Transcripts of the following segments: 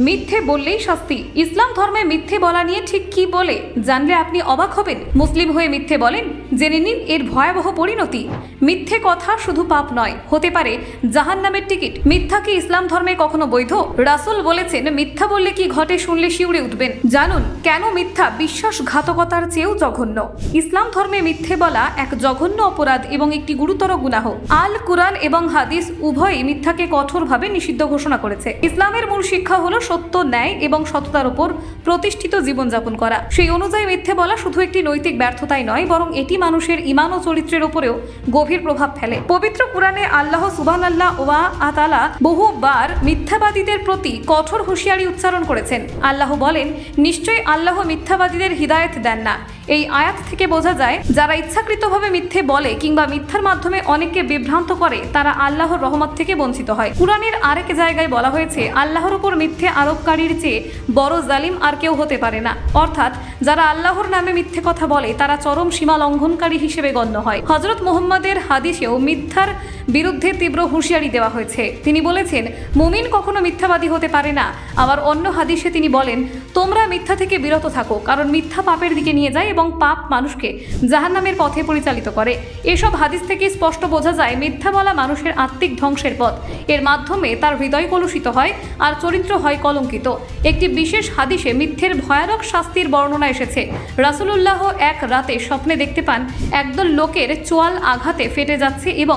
মিথ্যে বললেই শাস্তি। ইসলাম ধর্মে মিথ্যে বলা নিয়ে ঠিক কি বলে? জানলে আপনি অবাক হবেন। মুসলিম হয়ে মিথ্যে বলেন, জেনে নিন এর ভয়াবহ পরিণতি। মিথ্যে কথা শুধু পাপ নয়, হতে পারে জাহান নামের টিকিট। মিথ্যা কি ইসলাম ধর্মে কখনো বৈধ? রাসূল বলেছেন, মিথ্যা বললে কি ঘটে শুনলে শিউরে উঠবেন। জানুন, কেন মিথ্যা বিশ্বাসঘাতকতার চেয়েও জঘন্য? ইসলাম ধর্মে মিথ্যে বলা এক জঘন্য অপরাধ এবং একটি গুরুতর গুনাহ। আল কুরআন এবং হাদিস উভয়ই মিথ্যাকে কঠোরভাবে নিষিদ্ধ ঘোষণা করেছে। ইসলামের মূল শিক্ষা হলো সত্য, ন্যায় এবং সততার উপর প্রতিষ্ঠিত জীবনযাপন করা। সেই অনুযায়ী মিথ্যে বলা শুধু একটি নৈতিক ব্যর্থতাই নয়, বরং এটি মানুষের ইমান ও চরিত্রের উপরেও গভীর প্রভাব ফেলে। পবিত্র কোরআনে আল্লাহ সুবান আল্লাহ ওয়া আতালা বহুবার মিথ্যাবাদীদের প্রতি কঠোর হুঁশিয়ারি উচ্চারণ করেছেন। আল্লাহ বলেন, নিশ্চয়ই আল্লাহ মিথ্যাবাদীদের হিদায়ত দেন না। এই আয়াত থেকে বোঝা যায়, যারা ইচ্ছাকৃতভাবে মিথ্যে বলে কিংবা মিথ্যার মাধ্যমে অনেককে বিভ্রান্ত করে, তারা আল্লাহর রহমত থেকে বঞ্চিত হয়। কোরআনের আরেক জায়গায় বলা হয়েছে, আল্লাহর উপর মিথ্যে আরোপকারীর চেয়ে বড় জালিম আর কেউ হতে পারে না। অর্থাৎ যারা আল্লাহর নামে মিথ্যে কথা বলে, তারা চরম সীমা লঙ্ঘনকারী হিসেবে গণ্য হয়। হজরত মোহাম্মদের হাদিসেও মিথ্যার বিরুদ্ধে তীব্র হুঁশিয়ারি দেওয়া হয়েছে। তিনি বলেছেন, মুমিন কখনো মিথ্যাবাদী হতে পারে না। আবার অন্য হাদিসে তিনি বলেন, তোমরা মিথ্যা থেকে বিরত থাকো, কারণ মিথ্যা পাপের দিকে নিয়ে যায় এবং পাপ মানুষকে জাহান্নামের পথে পরিচালিত করে। এসব হাদিস থেকে স্পষ্ট বোঝা যায় মিথ্যা বলা মানুষের আত্মিক ধ্বংসের পথ। এর মাধ্যমে তার হৃদয় কলুষিত হয়, আর চরিত্র হয় কলঙ্কিত। একটি বিশেষ হাদিসে মিথ্যের ভয়ানক শাস্তির বর্ণনা এসেছে। রাসূলুল্লাহ এক রাতে স্বপ্নে দেখতে পান, একদল লোকের চোয়াল আঘাতে ফেটে যাচ্ছে এবং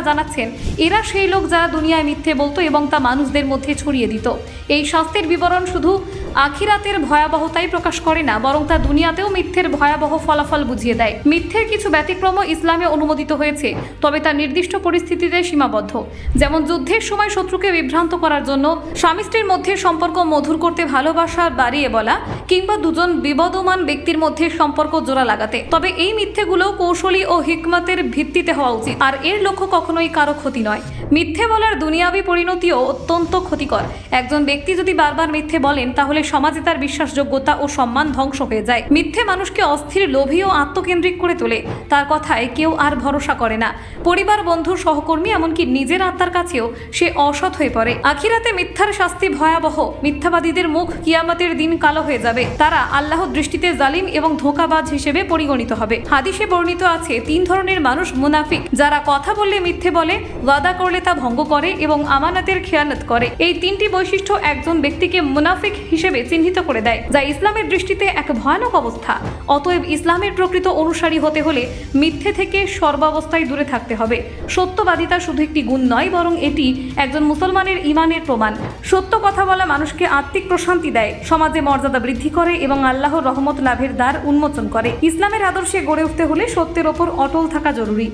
ফেরেশতারা জানাচ্ছেন, এরা সেই লোক যারা দুনিয়ায় মিথ্যে বলতো এবং তা মানুষদের মধ্যে ছড়িয়ে দিত। এই শাস্তির বিবরণ শুধু আখিরাতের ভয়াবহতাই প্রকাশ করে না, বরং তা দুনিয়াতেও মিথ্যের ভয়াবহ ফলাফল বুঝিয়ে দেয়। মিথ্যের কিছু ব্যতিক্রম ইসলামে অনুমোদিত হয়েছে, তবে তা নির্দিষ্ট পরিস্থিতিতে সীমাবদ্ধ। যেমন যুদ্ধের সময় শত্রুকে বিভ্রান্ত করার জন্য স্বামী স্ত্রীর মধ্যে সম্পর্ক মধুর করতে ভালোবাসা বাড়িয়ে বলা, কিংবা দুজন বিবদমান ব্যক্তির মধ্যে সম্পর্ক জোড়া লাগাতে। তবে এই মিথ্যেগুলো কৌশলী ও হিকমতের ভিত্তিতে হওয়া উচিত, আর এর লক্ষ্য কখনোই কারও ক্ষতি নয়। মিথ্যে বলার দুনিয়াবী পরিণতিও অত্যন্ত ক্ষতিকর। একজন ব্যক্তি যদি বারবার মিথ্যে বলেন, তাহলে সমাজে তার বিশ্বাসযোগ্যতা ও সম্মান ধ্বংস হয়ে যায়। মিথ্যে মানুষকে অস্থির লোভী ও আত্মকেন্দ্রিক করে তোলে। তার কথায় কেউ আর ভরসা করে না। পরিবার, বন্ধু, সহকর্মী, এমনকি নিজের আত্মার কাছেও সে অসৎ হয়ে পড়ে। আখিরাতে মিথ্যার শাস্তি ভয়াবহ। মিথ্যাবাদীদের মুখ কিয়ামতের দিন কালো হয়ে যাবে। তারা আল্লাহর দৃষ্টিতে জালিম এবং ধোঁকাবাজ হিসেবে পরিগণিত হবে। হাদিসে বর্ণিত আছে, তিন ধরনের মানুষ মুনাফিক। যারা কথা বললে মিথ্যে বলে, ওয়াদা করলে তা ভঙ্গ করে এবং আমানাতের খেয়ানত করে। এই তিনটি বৈশিষ্ট্য একজন ব্যক্তিকে মুনাফিক হিসেবে চিহ্নিত করে দেয়, যা ইসলামের দৃষ্টিতে এক ভয়ানক অবস্থা। অতএব ইসলামের প্রকৃত অনুসারী হতে হলে মিথ্যে থেকে সর্বাবস্থায় দূরে থাকতে হবে। সত্যবাদিতা শুধু একটি গুণ নয়, বরং এটি একজন মুসলমানের ইমানের প্রমাণ। সত্য কথা বলা মানুষকে আত্মিক প্রশান্তি দেয়, সমাজে মর্যাদা বৃদ্ধি করে এবং আল্লাহর রহমত লাভের দ্বার উন্মোচন করে। ইসলামের আদর্শে গড়ে উঠতে হলে সত্যের ওপর অটল থাকা জরুরি।